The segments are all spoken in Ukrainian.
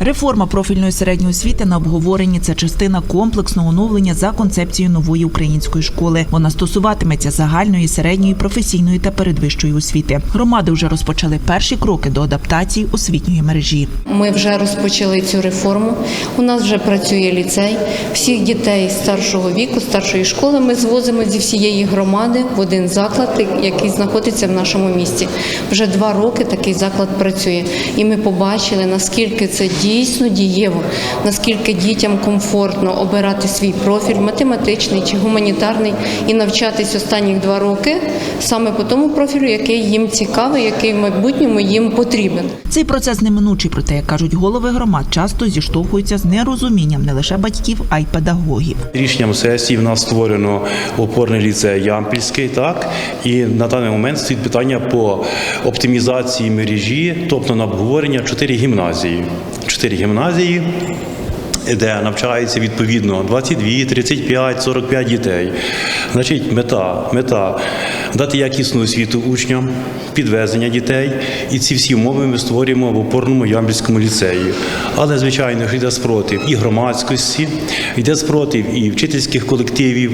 Реформа профільної середньої освіти на обговоренні це частина комплексного оновлення за концепцією нової української школи. Вона стосуватиметься загальної, середньої, професійної та передвищої освіти. Громади вже розпочали перші кроки до адаптації освітньої мережі. Ми вже розпочали цю реформу. У нас вже працює ліцей. Всіх дітей старшого віку, старшої школи ми звозимо зі всієї громади в один заклад, який знаходиться в нашому місті. Вже два роки такий заклад працює, і ми побачили, наскільки це дійсно дієво, наскільки дітям комфортно обирати свій профіль, математичний чи гуманітарний, і навчатись останні два роки саме по тому профілю, який їм цікавий, який в майбутньому їм потрібен. Цей процес неминучий, проте, як кажуть голови громад, часто зіштовхуються з нерозумінням не лише батьків, а й педагогів. Рішенням сесії в нас створено опорний ліцей Ямпільський, так і на даний момент стоїть питання по оптимізації мережі, тобто на обговорення чотири гімназії. Чотири гімназії. Де навчається відповідно 22, 35, 45 дітей. Значить, мета, мета дати якісну освіту учням, підвезення дітей, і ці всі умови ми створюємо в опорному Ямбільському ліцеї. Але, звичайно, йде спротив і громадськості, йде спротив і вчительських колективів,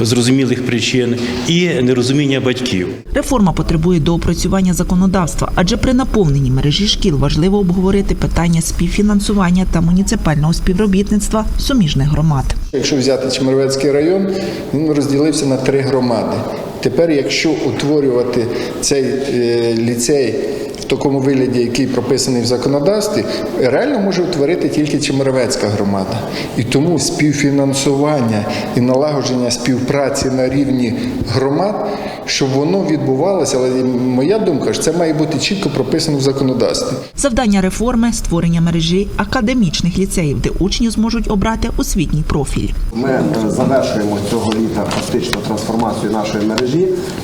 зрозумілих причин, і нерозуміння батьків. Реформа потребує доопрацювання законодавства, адже при наповненні мережі шкіл важливо обговорити питання співфінансування та муніципального співробітництва суміжних громад. Якщо взяти Чемеровецький район, він розділився на три громади. Тепер, якщо утворювати цей е, ліцей в такому вигляді, який прописаний в законодавстві, реально може утворити тільки Чемеровецька громада. І тому співфінансування і налагодження співпраці на рівні громад, щоб воно відбувалося, але моя думка, що це має бути чітко прописано в законодавстві. Завдання реформи створення мережі академічних ліцеїв, де учні зможуть обрати освітній профіль. Ми е, завершуємо цього літа фактично трансформацію нашої мережі.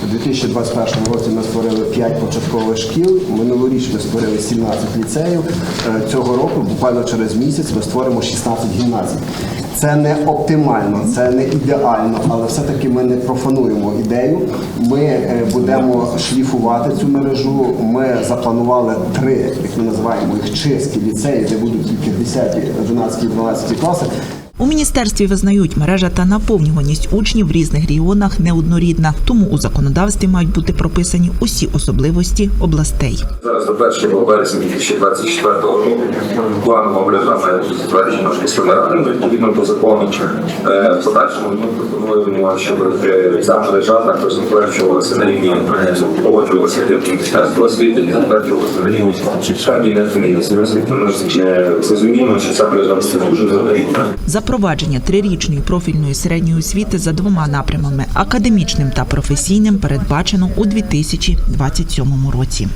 У 2021 році ми створили 5 початкових шкіл. Минулоріч ми створили 17 ліцеїв. Е, Цього року, буквально через місяць, ми створимо 16 гімназій. Це не оптимально, це не ідеально, але все-таки ми не профануємо ідею. Ми е, будемо шліфувати цю мережу. Ми запланували три, як ми називаємо їх чистки ліцеї, де будуть тільки 10, 11, 12 класи. У міністерстві визнають, мережа та наповнюваність учнів в різних регіонах неоднорідна, тому у законодавстві мають бути прописані усі особливості областей. Зараз до 1 вересня 2024 року планова програма затверджена міськими радами відповідно до закону. Е, В подальшому ми пропонуємо, щоб ця мережа також затверджувалася на рівні е, погоджувалася Міністерства освіти затверджувалася на рівні Кабінету міністрів. Розуміємо, що ця мережа дуже залежна. Запровадження трирічної профільної середньої освіти за двома напрямами академічним та професійним передбачено у 2027 році.